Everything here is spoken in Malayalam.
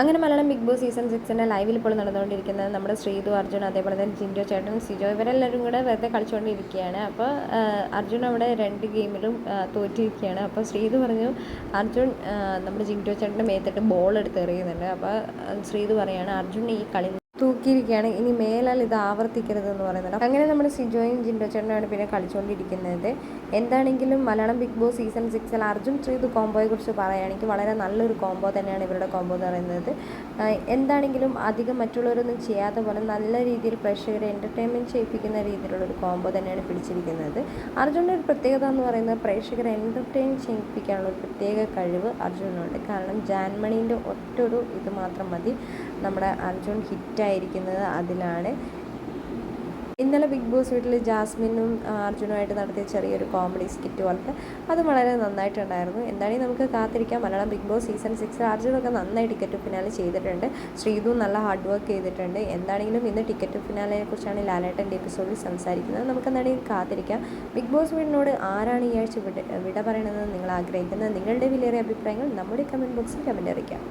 അങ്ങനെ മലയാളം ബിഗ് ബോസ് സീസൺ സിക്സിന്റെ ലൈവിൽ ഇപ്പോൾ നടന്നുകൊണ്ടിരിക്കുന്നത് നമ്മുടെ ശ്രീതു അർജുൻ അതേപോലെ തന്നെ ജിൻഡോ ചേട്ടൻ സിജോ ഇവരെല്ലാവരും കൂടെ വെറുതെ കളിച്ചുകൊണ്ടിരിക്കുകയാണ്. അപ്പോൾ അർജുൻ അവിടെ രണ്ട് ഗെയിമിലും തോറ്റിരിക്കുകയാണ്. അപ്പോൾ ശ്രീതു പറഞ്ഞു അർജുൻ നമ്മുടെ ജിൻഡോ ചേട്ടന്റെ മേത്തിട്ട് ബോൾ എടുത്ത് എറിയുന്നുണ്ട്. അപ്പോൾ ശ്രീതു പറയാണ് അർജുൻ ഈ കളി തൂക്കിയിരിക്കുകയാണ്. ഇനി മേലാൽ ഇത് ആവർത്തിക്കരുത് എന്ന് പറയുന്നത് അങ്ങനെ നമ്മുടെ സിജോയും ജിൻഡോ ചേട്ടനാണ് പിന്നെ കളിച്ചുകൊണ്ടിരിക്കുന്നത് എന്താണെങ്കിലും മലയാളം ബിഗ് ബോസ് സീസൺ സിക്സിൽ അർജുൻ ശ്രീതു കോംബോയെ കുറിച്ച് പറയുകയാണെങ്കിൽ വളരെ നല്ലൊരു കോംബോ തന്നെയാണ് ഇവരുടെ കോംബോ എന്ന് പറയുന്നത്. എന്താണെങ്കിലും അധികം മറ്റുള്ളവരൊന്നും ചെയ്യാത്ത പോലെ നല്ല രീതിയിൽ പ്രേക്ഷകരെ എന്റർടൈൻമെന്റ് ചെയ്യിപ്പിക്കുന്ന രീതിയിലുള്ളൊരു കോംബോ തന്നെയാണ് പിടിച്ചിരിക്കുന്നത്. അർജുന്റെ ഒരു പ്രത്യേകത എന്ന് പറയുന്നത് പ്രേക്ഷകരെ എന്റർടൈൻ ചെയ്യിപ്പിക്കാനുള്ള ഒരു പ്രത്യേക കഴിവ് അർജുനുണ്ട് കാരണം ജാൻമണീന്റെ ഒറ്റൊരു ഇത് മാത്രം മതി. നമ്മുടെ അർജുൻ ഹിറ്റായിരിക്കുന്നത് അതിലാണ്. ഇന്നലെ ബിഗ് ബോസ് വീട്ടിൽ ജാസ്മിനും അർജുനുമായിട്ട് നടത്തിയ ചെറിയൊരു കോമഡി സ്കിറ്റ് പോലത്തെ അത് വളരെ നന്നായിട്ടുണ്ടായിരുന്നു. എന്താണെങ്കിൽ നമുക്ക് കാത്തിരിക്കാം. Malayalam Bigg Boss season six അർജുനൊക്കെ നന്നായി ടിക്കറ്റ് ഫിനാലെ ചെയ്തിട്ടുണ്ട്. ശ്രീതു നല്ല ഹാർഡ് വർക്ക് ചെയ്തിട്ടുണ്ട്. എന്താണെങ്കിലും ഇന്ന് ടിക്കറ്റ് ഫിനാലിനെ കുറിച്ചാണ് ലാലേട്ടന്റെ എപ്പിസോഡിൽ സംസാരിക്കുന്നത്. നമുക്ക് എന്താണെങ്കിൽ കാത്തിരിക്കാം. ബിഗ് ബോസ് വീടിനോട് ആരാണ് ഈ ആഴ്ച വിട വിട പറയണമെന്ന് നിങ്ങൾ ആഗ്രഹിക്കുന്നത്? നിങ്ങളുടെ വിലയേറിയ അഭിപ്രായങ്ങൾ നമ്മുടെ കമന്റ് ബോക്സിൽ കമന്റ് അറിയിക്കാം.